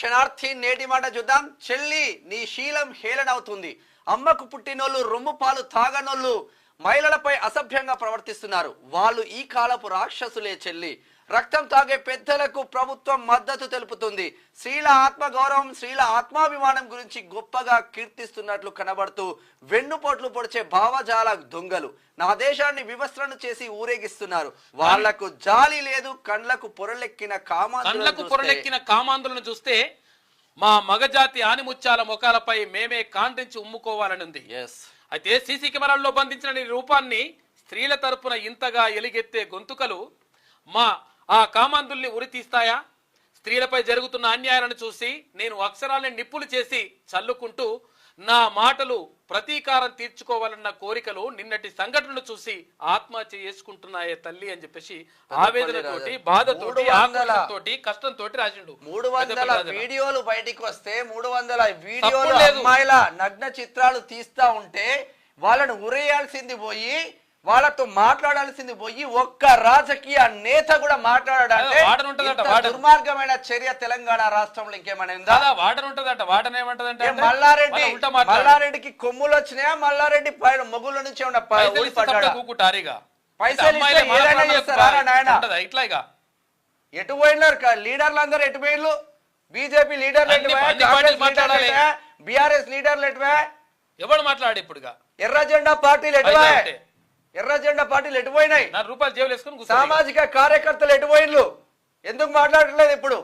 క్షణార్థి నేటి మాట చూద్దాం. చెల్లి నీ శీలం హేళనవుతుంది. అమ్మకు పుట్టినోళ్ళు రొమ్ము పాలు తాగనోళ్ళు మహిళలపై అసభ్యంగా ప్రవర్తిస్తున్నారు. వాళ్ళు ఈ కాలపు రాక్షసులే చెల్లి. రక్తం తాగే పెద్దలకు ప్రభుత్వం మద్దతు తెలుపుతుంది. స్త్రీల ఆత్మ గౌరవం స్త్రీల ఆత్మాభిమానం గురించి గొప్పగా కీర్తిస్తున్నట్లు కనబడుతూ వెన్నుపోట్లు పొడిచే భావజాల దొంగలు. నా దేశాన్ని వివస్త్రను చేసి ఊరేగిస్తున్నారు. వాళ్ళకు జాలి లేదు కండ్లకు పొరలెక్కిన చూస్తే- పొరలెక్కిన కామాంధులను చూస్తే మా మగజాతి ఆనిముత్యాల ముఖాలపై మేమే కాండ్రించి ఉమ్ముకోవాలని ఉంది. అయితే సీసీ కెమెరాల్లో బంధించిన రూపాన్ని స్త్రీల తరపున ఇంతగా ఎలిగెత్తే గొంతుకలు మా ఆ కామాంధుల్ని ఉరితీస్తాయా స్త్రీలపై జరుగుతున్న అన్యాయాలను చూసి నేను అక్షరాల్ని నిప్పులు చేసి చల్లుకుంటూ నా మాటలు ప్రతీకారం తీర్చుకోవాలన్న కోరికలు నిన్నటి సంఘటనలు చూసి ఆత్మహత్య చేసుకుంటున్నాయే తల్లి అని చెప్పేసి ఆవేదనతోటి బాధతోటి ఆక్రోశంతోటి కష్టంతో రాసిండు మూడు వందల. వీడియోలు బయటికి వస్తే మూడు వందల వీడియోలు. అమ్మాయిల నగ్న చిత్రాలు తీస్తా ఉంటే వాళ్ళను ఉరేయాల్సింది పోయి వాళ్ళతో మాట్లాడాల్సింది పోయి ఒక్క రాజకీయ నేత కూడా మాట్లాడాలంటే. దుర్మార్గమైన చర్య తెలంగాణ రాష్ట్రంలో ఇంకేమైనా ఉందా? వాడన ఉంటదంట వాడన ఏమంటదంటే మల్లారెడ్డి. మల్లారెడ్డికి కొమ్ములు వచ్చినాయా? మల్లారెడ్డి పైన మొగుల నుంచి పైసలు? ఇట్లా ఎటు పోయినారు లీడర్లు అందరూ ఎటు పోయిన్లు బీజేపీ లీడర్లు. ఎటువే? బీఆర్ఎస్ లీడర్లు ఎటువే? ఎవడు మాట్లాడు ఇప్పుడుగా? ఎర్ర జెండా పార్టీలు ఎటువే. ఎర్ర జెండా పార్టీలు ఎటు పోయినాయి నా రూపాయలు. సామాజిక కార్యకర్తలు ఎటు పోయిన్లు ఎందుకు మాట్లాడట్లేదు ఇప్పుడు?